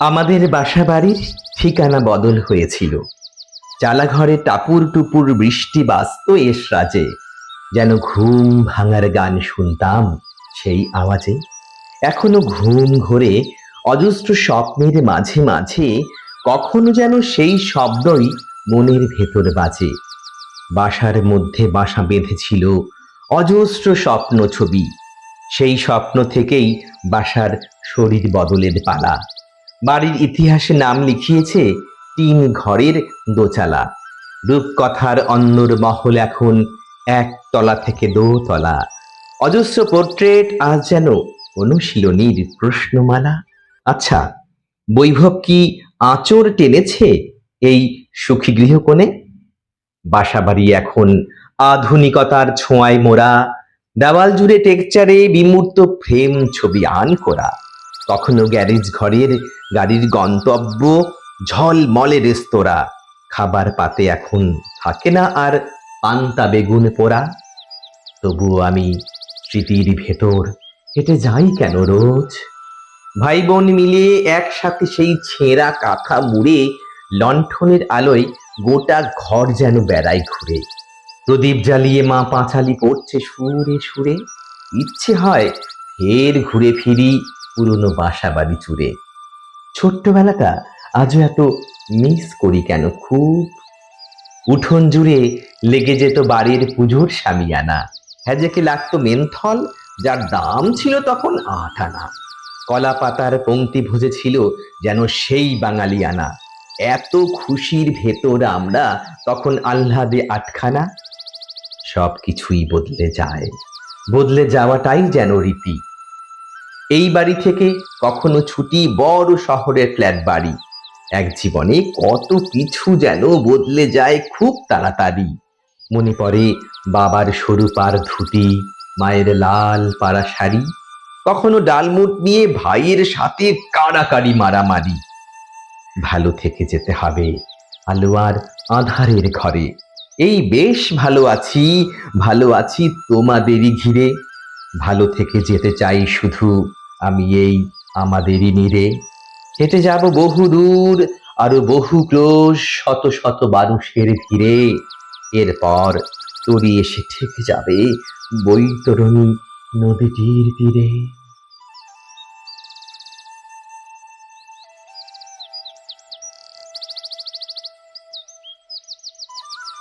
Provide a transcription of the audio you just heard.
আমাদের বাসা বাড়ির ঠিকানা বদল হয়েছিল। চালাঘরে টাপুর টুপুর বৃষ্টি বাস্ত এস রাজে, যেন ঘুম ভাঙার গান শুনতাম সেই আওয়াজে। এখনও ঘুম ঘরে অজস্র স্বপ্নের মাঝে মাঝে, কখনো যেন সেই শব্দই মনের ভেতর বাজে। বাসার মধ্যে বাসা বেঁধেছিল অজস্র স্বপ্ন ছবি, সেই স্বপ্ন থেকেই বাসার শরীর বদলের পালা। বাড়ির ইতিহাসে নাম লিখিয়েছে তিন ঘরের দোচালা রূপকথার অন্যর মহল এখন এক তলা থেকে দোতলা। অজস্র পোর্ট্রেট আজ যেন অনুশীলনীর প্রশ্নমালা। আচ্ছা বৈভব কি আঁচড় টেনেছে এই সুখী গৃহকোণে? বাসাবাড়ি এখন আধুনিকতার ছোঁয়ায় মোড়া। দেওয়াল জুড়ে টেকচারে বিমূর্ত ফ্রেম ছবি আন করা কখনো গ্যারেজ ঘরের গাড়ির গন্তব্য ঝলমলে রেস্তোরাঁ। খাবার পাতে এখন থাকে না আর পান্তা বেগুন পোড়া। তবুও আমি স্মৃতির ভেতর, হেঁটে যাই কেন রোজ? ভাই বোন মিলে একসাথে সেই ছেঁড়া কাঁথা মুড়ে লণ্ঠনের আলোয় গোটা ঘর যেন বেড়ায় ঘুরে। প্রদীপ জ্বালিয়ে মা পাঁচালি পড়ছে সুরে সুরে। ইচ্ছে হয় ফের ঘুরে ফিরি পুরনো বাসা বাড়ি চুরে। ছোট্টবেলাটা আজও এত মিস করি কেন খুব? উঠোন জুড়ে লেগে যেত বাড়ির পুজোর সামিয়ানা। হ্যাজেকে লাগতো মেনথল, যার দাম ছিল তখন আট আনা কলা পাতার পংক্তি ভুজে ছিল যেন সেই বাঙালি আনা এত খুশির ভেতর আমরা তখন আহ্লাদে আটখানা। সব কিছুই বদলে যায়। বদলে যাওয়াটাই যেন রীতি। এই বাড়ি থেকে কখনো ছুটি বড় শহরের ফ্ল্যাট বাড়ি। এক জীবনে কত কিছু যেন বদলে যায় খুব তাড়াতাড়ি। মনে পড়ে বাবার সরু পার ধুতি, মায়ের লাল পাড়া শাড়ি, কখনো ডালমুট নিয়ে ভাইয়ের সাথে কাড়াকাড়ি মারামারি। ভালো থেকে যেতে হবে আলোয়ার আধারের ঘরে। এই বেশ ভালো আছি ভালো আছি তোমাদেরই ঘিরে। ভালো থেকে যেতে চাই শুধু আমি এই আমাদেরই নিরে। হেঁটে যাব বহু দূর, আরও বহু ক্রোশ, শত শত মানুষের ভিড়ে। এরপর তরি এসে ঠেকে যাবে বৈতরণী নদীটির তীরে।